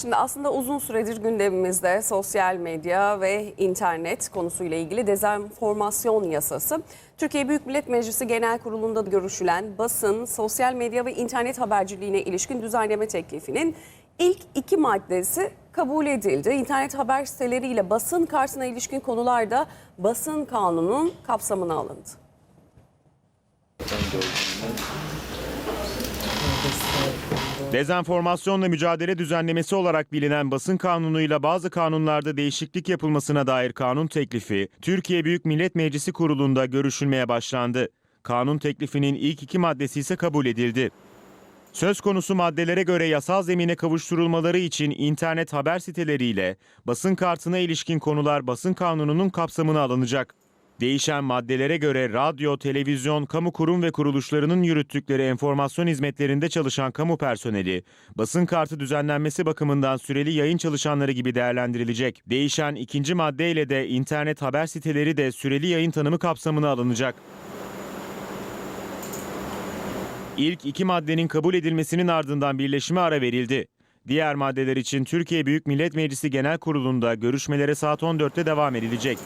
Şimdi aslında uzun süredir gündemimizde sosyal medya ve internet konusuyla ilgili dezenformasyon yasası. Türkiye Büyük Millet Meclisi Genel Kurulu'nda görüşülen basın, sosyal medya ve internet haberciliğine ilişkin düzenleme teklifinin ilk iki maddesi kabul edildi. İnternet haber siteleriyle basın karşısına ilişkin konularda basın kanunun kapsamına alındı. Dezenformasyonla mücadele düzenlemesi olarak bilinen basın kanunuyla bazı kanunlarda değişiklik yapılmasına dair kanun teklifi Türkiye Büyük Millet Meclisi kurulunda görüşülmeye başlandı. Kanun teklifinin ilk iki maddesi ise kabul edildi. Söz konusu maddelere göre yasal zemine kavuşturulmaları için internet haber siteleriyle basın kartına ilişkin konular basın kanununun kapsamına alınacak. Değişen maddelere göre radyo, televizyon, kamu kurum ve kuruluşlarının yürüttükleri enformasyon hizmetlerinde çalışan kamu personeli, basın kartı düzenlenmesi bakımından süreli yayın çalışanları gibi değerlendirilecek. Değişen ikinci maddeyle de internet haber siteleri de süreli yayın tanımı kapsamına alınacak. İlk iki maddenin kabul edilmesinin ardından birleşime ara verildi. Diğer maddeler için Türkiye Büyük Millet Meclisi Genel Kurulu'nda görüşmelere saat 14'te devam edilecek.